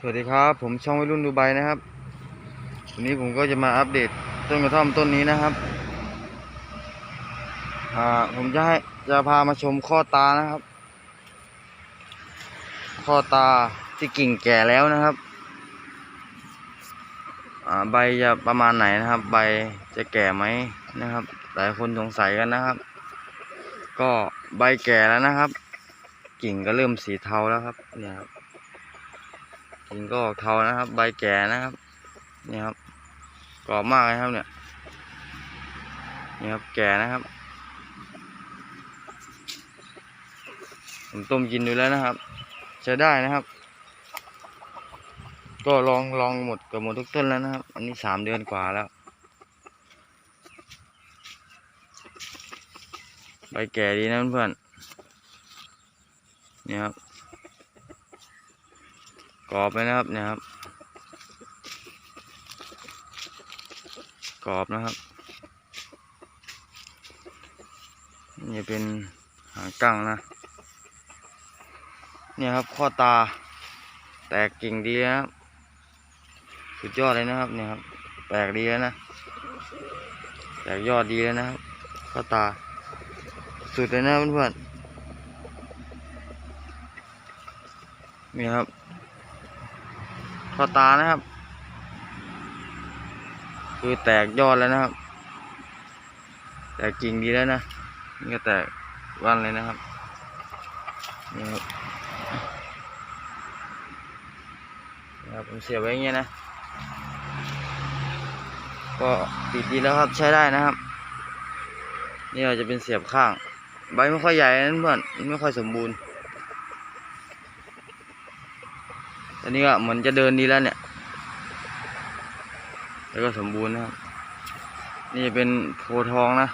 สวัสดีครับ ผมช่องวัยรุ่นดูไบนะครับ วันนี้ผมก็จะมาอัปเดตต้นกระท่อมต้นนี้นะครับ อ่าผมจะให้จะพามาชมข้อตานะครับ ข้อตาที่กิ่งแก่แล้วนะครับ อ่าใบจะประมาณไหนนะครับ ใบจะแก่ไหมนะครับ หลายคนสงสัยกันนะครับ ก็ใบแก่แล้วนะครับ กิ่งก็เริ่มสีเทาแล้วครับเนี่ยครับ กิ่งก็ออกเทานะครับ ใบแก่นะครับ นี่ครับกรอบมากเลยครับเนี่ยนี่ครับแก่นะครับ ผมต้มกินดูแล้วนะครับใช้ได้นะครับ ก็ลองลองหมดกับหมดทุกต้นแล้วนะครับ อันนี้สามเดือนกว่าแล้ว ใบแก่ดีนะเพื่อนนี่ครับ กรอบเลยนะครับเนี่ยครับ กรอบนะครับ นี่เป็นหางกั้งนะ เนี่ยครับข้อตา แตกกิ่งดีนะครับสุดยอดเลยนะครับเนี่ยครับ แตกดีแล้วนะ แตกยอดดีแล้วนะครับข้อตา สุดเลยนะเพื่อนๆนี่ครับ ข้อตานะครับ คือแตกยอดแล้วนะครับ แตกกิ่งดีแล้วนะนี่ก็แตกวันเลยนะครับนี่ครับผมเสียบไว้อย่างเงี้ยนะ ก็ติดดีแล้วครับใช้ได้นะครับ นี่เราจะเป็นเสียบข้าง ใบไม่ค่อยใหญ่นะเพื่อนไม่ค่อยสมบูรณ์ ต อนนี้ก็เหมือนจะเดินดีแล้วเนี่ย แล้วก็สมบูรณ์นะครับ นี่เป็นโพทองนะ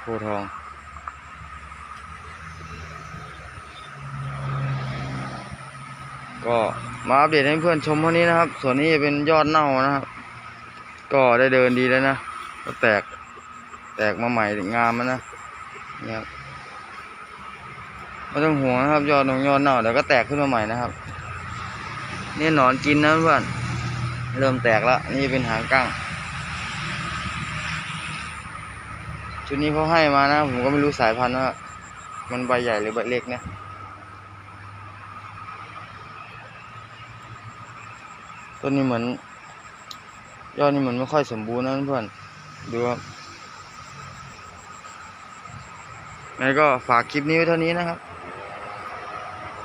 โพทอง ก็มาอัปเดตให้เพื่อนชมเท่านี้นะครับ ส่วนนี้จะเป็นยอดเน่านะครับ ก็ได้เดินดีแล้วนะ ก็แตก แตกมาใหม่งามแล้วนะนี่ครับ ไม่ต้องห่วงนะครับ ยอดนงยอดเน่าเดี๋ยวก็แตกขึ้นมาใหม่นะครับ นี่หนอนกินนะเพื่อนเริ่มแตกแล้วนี่เป็นหางกั้งชุดนี้เขาให้มานะ ผมก็ไม่รู้สายพันธุ์ว่ามันใบใหญ่หรือใบเล็กนะต้นนี้เหมือน ยอดนี่เหมือนไม่ค่อยสมบูรณ์นะเพื่อนดูครับงั้นก็ฝากคลิปนี้ไว้เท่านี้นะครับ